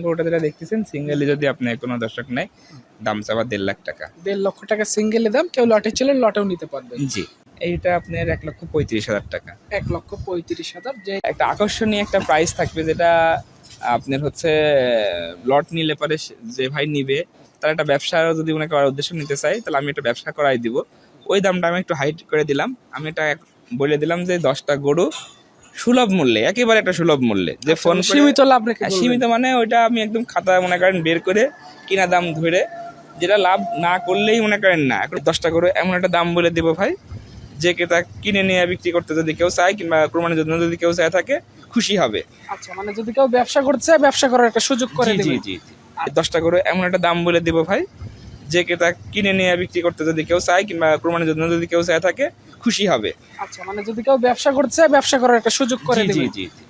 গরুটা যেটা দেখতেছেন সিঙ্গেলি যদি আপনি কোনো দর্শক নেয় দাম চাবা দেড় লাখ টাকা। দেড় লক্ষ টাকা সিঙ্গেলে দাম কেউ লটে ছিল লটেও নিতে পারবেন। জি এইটা আপনার এক লক্ষ পঁয়ত্রিশ হাজার টাকা। এক লক্ষ পঁয়ত্রিশ হাজার যে একটা আকর্ষণীয় একটা প্রাইস থাকবে যেটা আপনার হচ্ছে লট নিলে পরে যে ভাই নিবে তার একটা ব্যবসা যদি মনে করার উদ্দেশ্য নিতে চাই তাহলে আমি একটা ব্যবসা করাই দিব। ওই দামটা আমি একটু হাইট করে দিলাম। আমি এটা বলে দিলাম যে দশটা গরু সুলভ মূল্যে একেবারে একটা সুলভ মূল্যে। যে ফোন সীমিত লাভ রেখে হ্যাঁ, সীমিত মানে ওইটা আমি একদম খাতা মনে করেন বের করে কিনা দাম ধরে যেটা লাভ না করলেই মনে করেন না এখন দশটা করে এমন একটা দাম বলে দেবো ভাই যে ক্রেতা কিনে নিয়ে বিক্রি করতে যদি কেউ চায় কিংবা কোরবানির জন্য যদি কেউ চায় থাকে খুশি হবে। আচ্ছা মানে যদি কেউ ব্যবসা করতে চায় ব্যবসা করার একটা সুযোগ করে জি জি জি। দশটা করে এমন একটা দাম বলে দেবো ভাই যে ক্রেতা কিনে নিয়ে বিক্রি করতে যদি কেউ চায় কিংবা কোরবানির জন্য যদি কেউ চায় থাকে খুশি হবে। আচ্ছা মানে যদি কেউ ব্যবসা করতে চায় ব্যবসা করার একটা সুযোগ করে জি জি জি জি।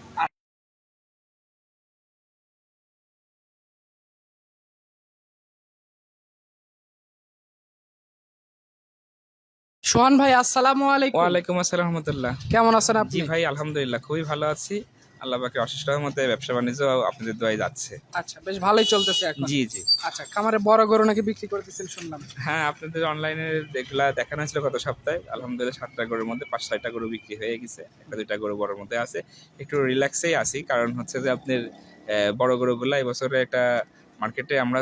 সোহান ভাই আসসালামু আলাইকুম। ওয়ালাইকুম আসসালাম রহমতুল্লাহ। কেমন আছেন আপনি? ভাই আলহামদুলিল্লাহ খুবই ভালো আছি। আল্লাহ পাকে অশেষ রহমতে ব্যবসা বাণিজ্য আপনাদের দোয়াই যাচ্ছে। আচ্ছা বেশ ভালোই চলতেছে এখন। জি জি। আচ্ছা খামারে বড় গরু নাকি বিক্রি করতেছেন শুনলাম। হ্যাঁ আপনাদের অনলাইনে যেগুলা দেখানো হয়েছিল গত সপ্তাহে। আলহামদুলিল্লাহ সাতটা গরুর মধ্যে পাঁচ ছয়টা গরু বিক্রি হয়ে গেছে। একটা দুইটা গরু বড়র মধ্যে আছে। একটু রিল্যাক্সেই আছি কারণ হচ্ছে যে আপনার বড় গরুগুলা এবছরে একটা মার্কেটে আমরা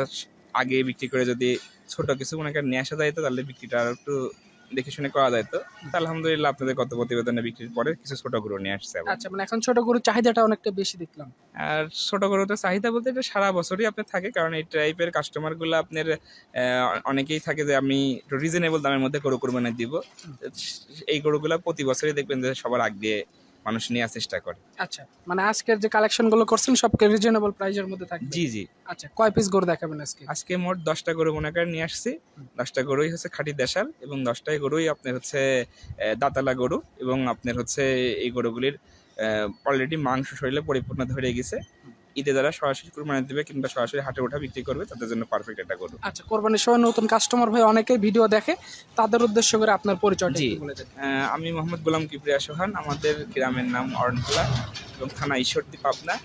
আগে বিক্রি করে যদি ছোট কিছু মনে করেন নিয়ে আসা যাইতো তাহলে বিক্রিটা আর একটু দেখে শুনে করা যায় তো। আলহামদুলিল্লাহ আপনাদের গত প্রতিবেদনে বিক্রির পরে কিছু ছোট গরু নিয়ে আসছে আচ্ছা মানে এখন ছোট গরুর চাহিদাটা অনেকটা বেশি দেখলাম। আর ছোট গরু তো চাহিদা বলতে এটা সারা বছরই আপনার থাকে কারণ এই টাইপের কাস্টমারগুলো আপনার অনেকেই থাকে যে আমি একটু রিজনেবল দামের মধ্যে গরু কোরবানি দিব। এই গরুগুলো প্রতি বছরই দেখবেন যে সবার আগ মানুষ নেওয়ার চেষ্টা করে। আচ্ছা মানে আজকের যে কালেকশনগুলো করছেন সবকে রিজনেবল প্রাইজের মধ্যে থাকবে? জি জি। আচ্ছা কয় পিস গরু দেখাবেন আজকে? আজকে মোট দশটা গরু মনে করেন নিয়ে আসছি। দশটা গরুই হচ্ছে খাঁটি দেশাল এবং দশটাই গরুই আপনার হচ্ছে দাতালা গরু এবং আপনার হচ্ছে এই গরুগুলির অলরেডি মাংস শরীরে পরিপূর্ণ ধরে গেছে। ঈদে যারা সরাসরি কুরবানি দেবে কিংবা সরাসরি হাটে ওঠা বিক্রি করবে তাদের জন্য পারফেক্ট একটা গরু। আচ্ছা কোরবানির সময় নতুন কাস্টমার ভাই অনেকেই ভিডিও দেখে তাদের উদ্দেশ্য করে আপনার পরিচয় জি। আমি মোহাম্মদ গোলাম কিবরিয়া সোহান আমাদের গ্রামের নাম অরণখোলা এবং থানা ঈশ্বরদী পাবনা।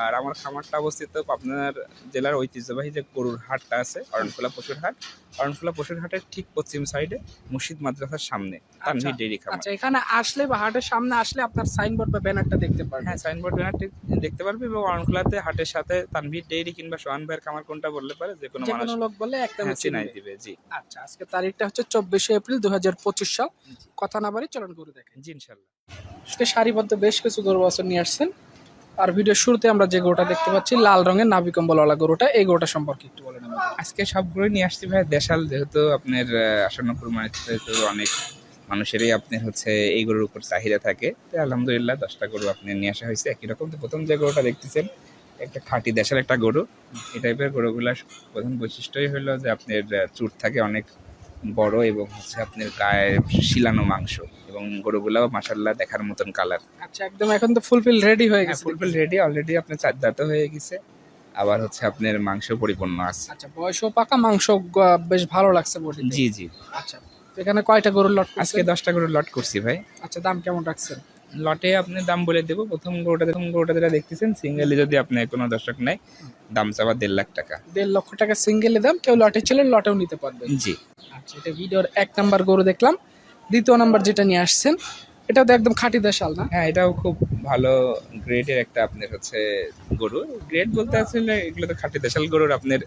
আর আমার খামারটা অবস্থিত পাবনার জেলার ঐতিহ্যবাহী যে গরুর হাটটা আছে অরণখোলা পশুর হাট। অরণখোলা পশুর হাটের ঠিক পশ্চিম সাইডে মুর্শিদ মাদ্রাসার সামনে আচ্ছা। ডেইরি খামার। আচ্ছা এখানে আসলে বা হাটের সামনে আসলে আপনার সাইনবোর্ড বা ব্যানারটা দেখতে পারবেন। হ্যাঁ সাইনবোর্ড ব্যানারটি দেখতে পারবে এবং অরণখোলাতে হাটের সাথে তানভীর ডেইরি কিংবা সোহান ভাইয়ের খামার কোনটা বললে পারে? যে কোনো মানুষ লোক বলে একটা হ্যাঁ, চিনাই দিবে জি। আচ্ছা আজকে তারিখটা হচ্ছে চব্বিশে এপ্রিল দু হাজার পঁচিশ সাল। কথা না বাড়ি চলন করে দেখেন জি ইনশাল্লাহ। সারিবদ্ধ বেশ কিছু গরু বছর নিয়ে আসছেন। আর ভিডিওর শুরুতে আমরা যে গরুটা দেখতে পাচ্ছি লাল রঙের নাভি কম্বলওয়ালা গরুটা এই গরুটা সম্পর্কে একটু বলেন। আজকে সবগুলোই নিয়ে আসছি ভাই। দেশাল যেহেতু আপনার আহ, আসন্ন কুরবানিতে তো অনেক মানুষেরই আপনার হচ্ছে এই গরুর উপর চাহিদা থাকে। তো আলহামদুলিল্লাহ দশটা গরু আপনি নিয়ে আসা হয়েছে। একই রকম তো প্রথম যে গরুটা দেখতেছেন একটা খাঁটি দেশাল একটা গরু। এই টাইপের গরুগুলার প্রধান বৈশিষ্ট্যই হলো যে আপনার চুট থাকে অনেক। বড় এবং হচ্ছে আপনার গায়ে শিলানো মাংস এবং গরুগুলাও মাসাল্লাহ দেখার মতন কালার আচ্ছা একদম এখন তো ফুলফিল রেডি হয়ে হ্যাঁ গেছে। ফুলফিল রেডি অলরেডি আপনার চার দাঁত হয়ে গেছে। আবার হচ্ছে আপনার মাংস পরিপূর্ণ আছে। আচ্ছা বয়সও পাকা মাংস বেশ ভালো লাগছে বডি জি জি। আচ্ছা এখানে কয়টা গরুর লট আজকে দশটা গরুর লট করছি ভাই। আচ্ছা দাম কেমন রাখছেন? লটে আপনি দাম বলে দেবো। প্রথম গরুটা প্রথম গরুটা যেটা দেখতেছেন সিঙ্গেলে যদি আপনি কোনো দর্শক নেয় দাম চাবা দেড় লাখ টাকা। দেড় লক্ষ টাকা সিঙ্গেলে দাম কেউ লটে ছিল লটেও নিতে পারবেন। জি। আচ্ছা এটা ভিডিওর এক নাম্বার গরু দেখলাম। দ্বিতীয় নাম্বার যেটা নিয়ে আসছেন এটাও তো একদম খাঁটি দেশাল না? হ্যাঁ এটাও খুব ভালো গ্রেডের একটা আপনার হচ্ছে গরু। গ্রেড বলতে আসলে এগুলো তো খাঁটি দেশাল গরুর আপনার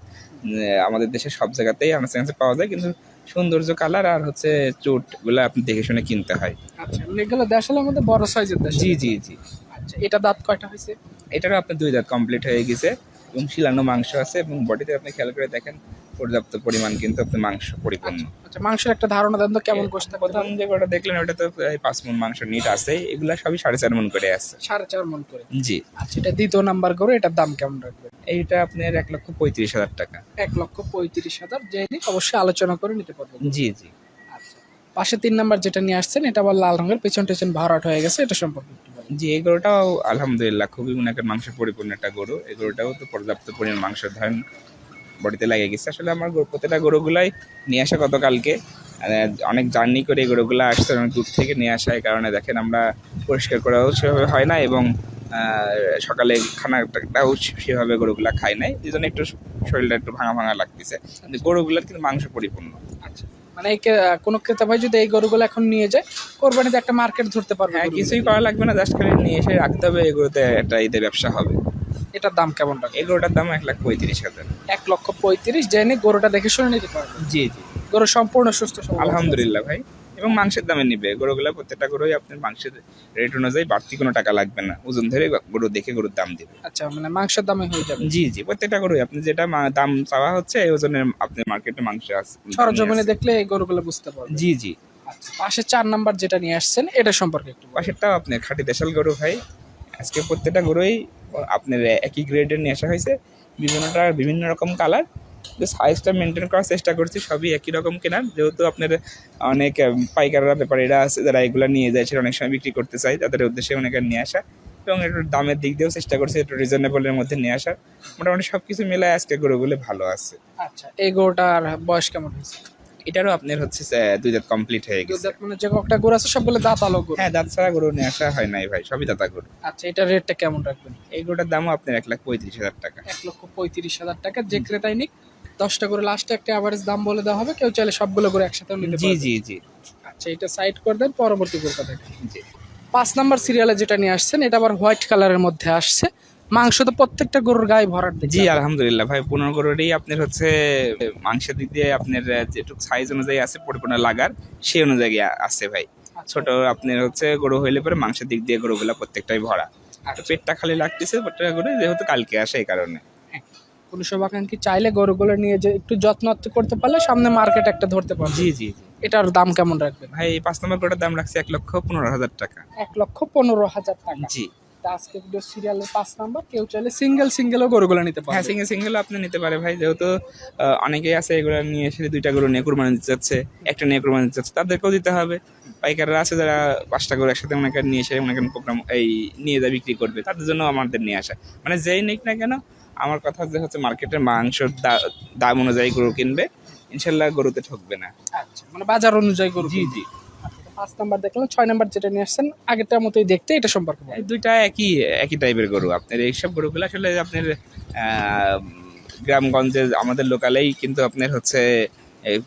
আমাদের দেশে সব জায়গাতেই কাছে পাওয়া যায় কিন্তু সৌন্দর্য কালার আর হচ্ছে চোটগুলো আপনি দেখে শুনে কিনতে হয়। আচ্ছা মানে এগুলো দেশালের মধ্যে বড় সাইজের দেশ জি জি জি। আচ্ছা এটা দাঁত কয়টা হয়েছে? এটারও আপনার দুই দাঁত কমপ্লিট হয়ে গেছে এবং শিলানো মাংস আছে এবং বডিতে আপনি খেয়াল করে দেখেন পর্যাপ্ত পরিমাণ কিন্তু আপনি মাংস পরিপূর্ণ। আচ্ছা মাংসের একটা ধারণা দেন তো কেমন গোষ্ঠ প্রথম যে গোটা দেখলেন ওটা তো প্রায় পাঁচ মন মাংস নিট আছে এগুলা সবই সাড়ে চার মন করে আছে। সাড়ে চার মন করে। জি। আচ্ছা এটা দ্বিতীয় নাম্বার গরু এটার দাম কেমন রাখবেন? এইটা আপনার এক লক্ষ পঁয়ত্রিশ হাজার টাকা। এক লক্ষ পঁয়ত্রিশ হাজার যে নিক অবশ্যই আলোচনা করে নিতে পারবেন। জি জি। আচ্ছা পাশে তিন নাম্বার যেটা নিয়ে আসছেন এটা আবার লাল রঙের পেছন টেছন ভরাট হয়ে গেছে এটা সম্পর্কে। জি এই গরুটাও আলহামদুলিল্লাহ খুবই মনে করেন মাংস পরিপূর্ণ একটা গরু। এই গরুটাও তো পর্যাপ্ত পরিমাণ মাংস ধরেন বডিতে লাগে গেছে। আসলে আমার প্রতিটা গরুগুলাই নিয়ে আসা গতকালকে। অনেক জার্নি করে এই গরুগুলো আসছে অনেক দূর থেকে নিয়ে আসা এই কারণে দেখেন আমরা পরিষ্কার করাও সেভাবে হয় না এবং সকালে খানাটাও সেভাবে গরুগুলা খায় নাই। এই জন্য একটু শরীরটা একটু ভাঙা ভাঙা লাগতেছে। গরুগুলার কিন্তু মাংস পরিপূর্ণ। আচ্ছা। মানে কোনো ক্রেতা ভাই যদি এই গরুগুলো এখন নিয়ে যায় কোরবানিতে একটা মার্কেট ধরতে পারবে হ্যাঁ কিছুই করা লাগবে না জাস্ট খালি নিয়ে এসে রাখতে হবে এগুলোতে একটা ঈদের ব্যবসা হবে। এটার দাম কেমন রাখবে? গরুটার দাম এক লাখ পঁয়ত্রিশ হাজার। এক লক্ষ পঁয়ত্রিশ জেনে গরুটা দেখে শুনে নিতে পারবে। জি জি। গরু সম্পূর্ণ সুস্থ আলহামদুলিল্লাহ ভাই। এবং মাংসের দামে নিবে। গরুগুলা প্রত্যেকটা গরুই আপনার মাংসের রেট অনুযায়ী বাড়তি কোনো টাকা লাগবে না। ওজন ধরে গরু দেখে গরুর দাম দিবে। আচ্ছা মানে মাংসের দামে হয়ে যাবে। জি জি। প্রত্যেকটা গরুই আপনি যেটা দাম চাওয়া হচ্ছে এই ওজনের আপনি মার্কেটে মাংস আছে সরজমিনে দেখলে এই গরুগুলো বুঝতে পারবে জি জি। আচ্ছা পাশে চার নাম্বার যেটা নিয়ে আসছেন এটা সম্পর্কে একটু। পাশেরটাও আপনার খাঁটি দেশাল গরু ভাই। আজকে প্রত্যেকটা গরুই আপনার একই গ্রেডের নিয়ে আসা হয়েছে। বিভিন্নটা বিভিন্ন রকম কালার সাইজটা মেনটেন করার চেষ্টা করছি, সবই একই রকম কেনার যেহেতু আপনার অনেক পাইকাররা ব্যাপারীরা আছে, যারা এগুলো নিয়ে যায়, সেটা অনেক সময় বিক্রি করতে চাই তাদের উদ্দেশ্যে অনেকে নিয়ে আসা। এবং একটু দামের দিক দিয়েও চেষ্টা করছি, একটু রিজনেবলের মধ্যে নিয়ে আসার। মোটামুটি সব কিছু মিলায় আজকে গরুগুলো ভালো আছে। আচ্ছা এই গরুটার বয়স কেমন হয়েছে? এটারও আপনার হচ্ছে দুই দাঁত কমপ্লিট হয়ে গেছে। মানে যে কয়েকটা গরু আছে সবগুলো দাঁত আলো গরু। হ্যাঁ দাঁত ছাড়া গরু নিয়ে আসা হয় নাই ভাই সবই দাতা গরু। আচ্ছা এটা রেটটা কেমন রাখবেন? এই গরুটার দামও আপনার এক লাখ পঁয়ত্রিশ হাজার টাকা। এক লক্ষ পঁয়ত্রিশ হাজার টাকা যে ক্রেতাই নিক দশটা করে লাস্টে একটা অ্যাভারেজ দাম বলে দেওয়া হবে কেউ চাইলে সবগুলো করে একসাথে নিতে জি জি জি। আচ্ছা এটা সাইড করে দেন পরবর্তী গরুটা দেখেন। জি। পাঁচ নাম্বার সিরিয়ালে যেটা নিয়ে আসছেন এটা আবার হোয়াইট কালারের মধ্যে আসছে। মাংস তো প্রত্যেকটা গরুর গায়ে ভরার জি আলহামদুলিল্লাহ। ভাই পনেরো গরুরই আপনার হচ্ছে মাংসের দিক দিয়ে আপনার যেটুকু সাইজ অনুযায়ী আছে পরিপূর্ণ লাগার সেই অনুযায়ী আছে ভাই। ছোট আপনার হচ্ছে গরু হইলে পরে মাংসের দিক দিয়ে গরুগুলা প্রত্যেকটাই ভরা। তো পেটটা খালি লাগতেছে প্রত্যেকটা গরু যেহেতু কালকে আসে এই কারণে। কোনো শুভাকাঙ্ক্ষী চাইলে গরুগুলো নিয়ে যে একটু যত্ন করতে পারলে সামনে মার্কেট একটা ধরতে পারবে। জি জি এটার দাম কেমন রাখবেন? ভাই পাঁচ নম্বর গরুটার দাম রাখছে এক লক্ষ পনেরো হাজার টাকা। এক লক্ষ পনেরো হাজার টাকা। জি। আজকে ভিডিও সিরিয়ালের পাঁচ নাম্বার কেউ চাইলে সিঙ্গেল সিঙ্গেলও গরুগুলো নিতে হ্যাঁ সিঙ্গেল সিঙ্গেল আপনি নিতে পারে ভাই। যেহেতু অনেকেই আছে এগুলো নিয়ে এসে দুইটা গরু নিয়ে কুরবানি দিতে যাচ্ছে একটা নিয়ে কুরবানি দিতে যাচ্ছে তাদেরকেও দিতে হবে। পাইকাররা আছে যারা পাঁচটা গরু একসাথে করেন নিয়ে এসে মনে প্রোগ্রাম এই নিয়ে যা বিক্রি করবে তাদের জন্য আমাদের নিয়ে আসা। মানে যেই নিক না কেন আমার কথা যে হচ্ছে মার্কেটের মাংসর দাম অনুযায়ী গরু কিনবে ইনশাল্লাহ গরুতে ঠকবে না। আচ্ছা মানে বাজার অনুযায়ী গরু জি জি। পাঁচ নাম্বার দেখলাম, ছয় নাম্বার যেটা নিয়ে আসছেন, আগেরটার মতোই দেখতে, এটা সম্পর্কে। দুইটা একই একই টাইপের গরু। আপনার এইসব গরুগুলো আসলে আপনার গ্রামগঞ্জে আমাদের লোকালেই কিন্তু আপনার হচ্ছে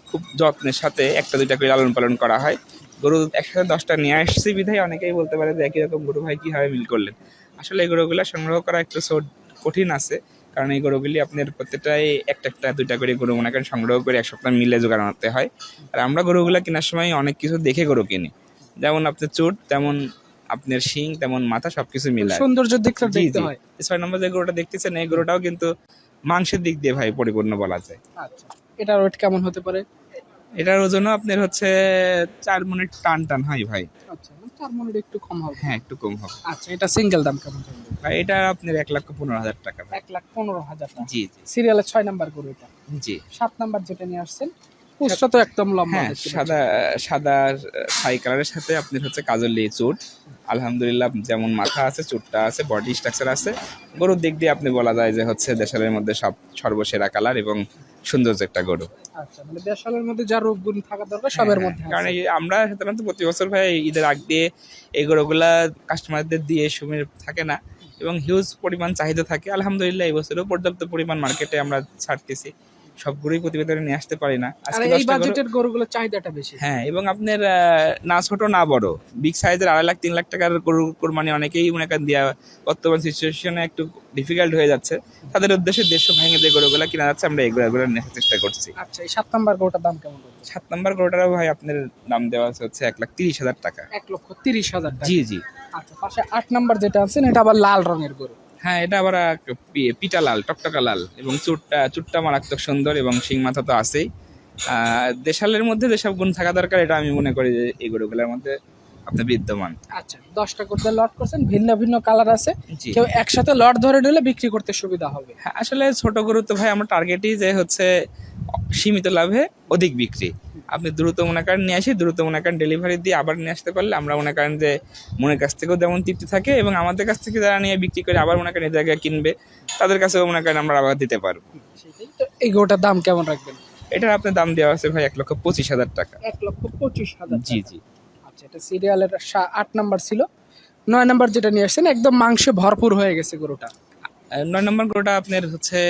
খুব যত্নের সাথে একটা দুইটা করে লালন পালন করা হয়। গরু একসাথে দশটা নিয়ে আসছি বিধায় অনেকেই বলতে পারে যে একই রকম গরু ভাই কীভাবে মিল করলেন? আসলে এই গরুগুলো সংগ্রহ করা একটু কঠিন আছে। কারণ এই গরুগুলি আপনার প্রত্যেকটাই একটা একটা দুইটা করে গরু মনে করেন সংগ্রহ করে এক সপ্তাহ মিলে জোগাড় আনতে হয়। আর আমরা গরুগুলো কেনার সময় অনেক কিছু দেখে গরু কিনি। যেমন আপনার চুট তেমন আপনার শিং তেমন মাথা সবকিছু মিলে সৌন্দর্য দিকটা দেখতে হয়। ছয় নম্বর যে গরুটা দেখতেছেন এই গরুটাও কিন্তু মাংসের দিক দিয়ে ভাই পরিপূর্ণ বলা যায়। আচ্ছা এটার ওয়েট কেমন হতে পারে? এটার ওজনও আপনার হচ্ছে চার মনের টান টান হয় ভাই। আচ্ছা। মানে মনে একটু কম হবে। হ্যাঁ একটু কম হবে। আচ্ছা এটা সিঙ্গেল দাম কেমন থাকবে ভাই এটা আপনার এক লক্ষ পনেরো হাজার টাকা এক লাখ পনেরো হাজার টাকা। জি জি। সিরিয়ালের ছয় নাম্বার গরু এটা। জি। সাত নাম্বার যেটা নিয়ে আসছেন পুষ্টা তো একদম লম্বা হ্যাঁ সাদা সাদা ছাই কালারের সাথে আপনার হচ্ছে কাজলি চুট। আলহামদুলিল্লাহ যেমন মাথা আছে চুটটা আছে বডি স্ট্রাকচার আছে। গরুর দিক দিয়ে আপনি বলা যায় যে হচ্ছে দেশালের মধ্যে সব সর্বসেরা কালার এবং সৌন্দর্য একটা গরু আচ্ছা মানে দেশালের মধ্যে যা রোগ গুণ থাকা দরকার সবের মধ্যে হ্যাঁ, কারণ এই আমরা সাধারণত প্রতি বছর ভাই ঈদের আগ দিয়ে এই গরুগুলা কাস্টমারদের দিয়ে সময় থাকে না এবং হিউজ পরিমাণ চাহিদা থাকে। আলহামদুলিল্লাহ এই বছরও পর্যাপ্ত পরিমাণ মার্কেটে আমরা ছাড়তেছি। সবগুলোই প্রতিবেদনে নিয়ে আসতে পারি না। আজকে এই 10টা গরু- বাজেটের গরুগুলোর চাহিদাটা বেশি। হ্যাঁ এবং আপনার না ছোট না বড়। বিগ সাইজের আড়াই লাখ তিন লাখ টাকার গরু কোরবানি অনেকেই মনে করেন দেওয়া বর্তমান সিচুয়েশনে একটু ডিফিকাল্ট হয়ে যাচ্ছে। তাদের উদ্দেশ্যে দেড়শো ভেঙে যে গরুগুলো কিনা যাচ্ছে আমরা এগুলো এগুলো নেওয়ার চেষ্টা করছি। আচ্ছা এই সাত নম্বর গরুটার দাম কেমন সাত নম্বর গরুটারও ভাই আপনার দাম দেওয়া আছে হচ্ছে এক লাখ তিরিশ হাজার টাকা। এক লক্ষ তিরিশ হাজার টাকা। জি জি। আচ্ছা পাশে আট নাম্বার যেটা আছেন এটা আবার লাল রঙের গরু। হ্যাঁ এটা আবার পিটা লাল টকটকা লাল এবং চুটটা চুটটা মারাত্মক সুন্দর এবং শিং মাথা তো আছেই। দেশালের মধ্যে যেসব গুণ থাকা দরকার এটা আমি মনে করি যে এই গরুগুলোর মধ্যে আপনার বিদ্যমান। আচ্ছা দশটা করতে লট করছেন ভিন্ন ভিন্ন কালার আছে। কেউ একসাথে লট ধরে নিলে বিক্রি করতে সুবিধা হবে। হ্যাঁ আসলে ছোট গরু তো ভাই আমার টার্গেটই যে হচ্ছে সীমিত লাভে অধিক বিক্রি। আপনি দ্রুত মনে করেন নিয়ে আসি দ্রুত মনে করেন ডেলিভারি দিয়ে আবার নিয়ে আসতে পারলে আমরা মনে করেন যে মনের কাছ থেকেও যেমন তৃপ্তি থাকে এবং আমাদের কাছ থেকে যারা নিয়ে বিক্রি করে আবার মনে করেন এই জায়গায় কিনবে তাদের কাছেও মনে করেন আমরা আবার দিতে পারব। এই গরুটার দাম কেমন রাখবেন? এটার আপনার দাম দেওয়া আছে ভাই এক লক্ষ পঁচিশ হাজার টাকা। এক লক্ষ পঁচিশ হাজার জি জি। আচ্ছা এটা সিরিয়ালের আট নাম্বার ছিল। নয় নাম্বার যেটা নিয়ে আসছেন একদম মাংসে ভরপুর হয়ে গেছে গরুটা। নয় নম্বর গরুটা আপনার হচ্ছে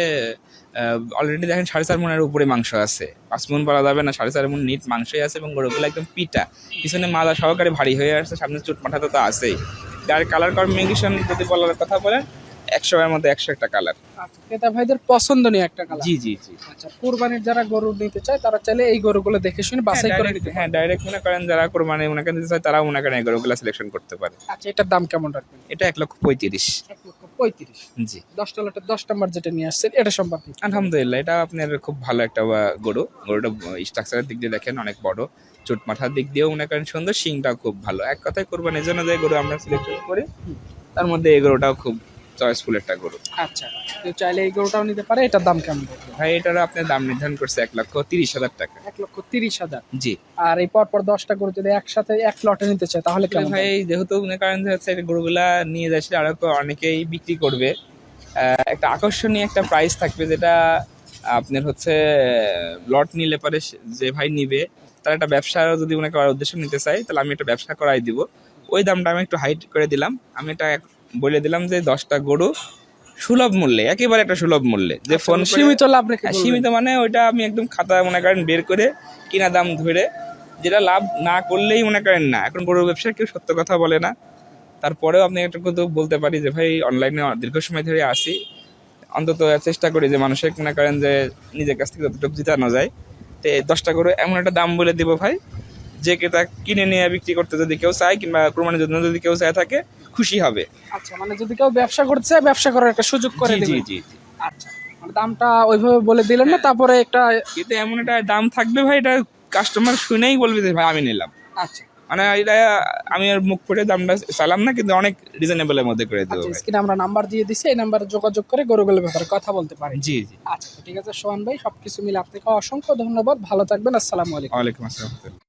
অলরেডি দেখেন সাড়ে চার মনের উপরে মাংস আছে। পাঁচ মন বলা যাবে না, সাড়ে চার মন নিট মাংসই আছে এবং গরুগুলো একদম পিটা পিছনে মালা সহকারে ভারী হয়ে আসছে, সামনে চুট মাথাতে তো আছেই। আর কালার কম্বিনেশন যদি বলার কথা বলেন একশো এর মধ্যে একশো একটা কালার আচ্ছা ক্রেতা ভাইদের পছন্দনীয় একটা কালার জি জি জি। আচ্ছা কুরবানির যারা গরু নিতে চায় তারা চাইলে এই গরুগুলো দেখে শুনে বাছাই করে নিতে হ্যাঁ ডাইরেক্ট মনে করেন যারা কোরবানি মনে দিতে চায় তারাও মনে করেন এই গরুগুলো সিলেকশন করতে পারে। আচ্ছা এটার দাম কেমন রাখবেন? এটা এক লক্ষ পঁয়ত্রিশ। এক লক্ষ পঁয়ত্রিশ। জি। দশটা লটের দশ নাম্বার যেটা নিয়ে আসছেন এটা সম্পর্কে আলহামদুলিল্লাহ এটা আপনার খুব ভালো একটা গরু। গরুটা স্ট্রাকচারের দিক দিয়ে দেখেন অনেক বড়। চোট মাথার দিক দিয়েও মনে করেন সুন্দর শিংটাও খুব ভালো। এক কথায় কোরবানির জন্য যে গরু আমরা সিলেকশন করি তার মধ্যে এই গরুটাও খুব চয়েসফুল একটা গরু। আচ্ছা কেউ চাইলে এই গরুটাও নিতে পারে এটার দাম কেমন? ভাই এটার আপনার দাম নির্ধারণ করছে এক লক্ষ তিরিশ হাজার টাকা। এক লক্ষ তিরিশ হাজার? জি। আর এই পরপর দশটা গরু যদি একসাথে এক লটে নিতে চায় তাহলে কেমন ভাই যেহেতু মনে করেন হচ্ছে গরুগুলা নিয়ে যাচ্ছে আরও তো অনেকেই বিক্রি করবে। একটা আকর্ষণীয় একটা প্রাইস থাকবে যেটা আপনার হচ্ছে লট নিলে পরে যে ভাই নিবে তার একটা ব্যবসা যদি মনে করার উদ্দেশ্য নিতে চাই তাহলে আমি একটা ব্যবসা করাই দিব। ওই দামটা আমি একটু হাইট করে দিলাম। আমি এটা বলে দিলাম যে দশটা গরু সুলভ মূল্যে একেবারে একটা সুলভ মূল্যে। যে ফোন আচ্ছা, সীমিত লাভ রেখে হ্যাঁ, সীমিত মানে ওইটা আমি একদম খাতা মনে করেন বের করে কিনা দাম ধরে যেটা লাভ না করলেই মনে করেন না। এখন গরুর ব্যবসা কেউ সত্য কথা বলে না। তারপরেও আপনি একটা কথা বলতে পারি যে ভাই অনলাইনে দীর্ঘ সময় ধরে আসি। অন্তত চেষ্টা করি যে মানুষের মনে করেন যে নিজের কাছ থেকে যতটুকু জিতানো যায়। তো দশটা করে এমন একটা দাম বলে দিব ভাই যে ক্রেতা কিনে নিয়ে বিক্রি করতে যদি কেউ চায় কিংবা কোরবানির জন্য যদি কেউ চায় থাকে খুশি হবে। আচ্ছা মানে যদি কেউ ব্যবসা করতে চায় ব্যবসা করার একটা সুযোগ করে জি জি জি। আচ্ছা মানে দামটা ওইভাবে বলে দিলেন না তারপরে একটা কিন্তু এমন একটা দাম থাকবে ভাই এটা কাস্টমার শুনেই বলবে যে ভাই আমি নিলাম। আচ্ছা। মানে এটা আমি আর মুখ ফুটে দামটা চালাম না কিন্তু অনেক রিজনেবলের মধ্যে করে দেবো আচ্ছা স্ক্রিনে আমরা নাম্বার দিয়ে দিছি এই নাম্বারে যোগাযোগ করে গরুগুলোর ব্যাপারে কথা বলতে পারি। জি জি। আচ্ছা ঠিক আছে সোহান ভাই সবকিছু মিলে আপনাকে অসংখ্য ধন্যবাদ ভালো থাকবেন আসসালামু আলাইকুম। ওয়ালাইকুম আসসালাম।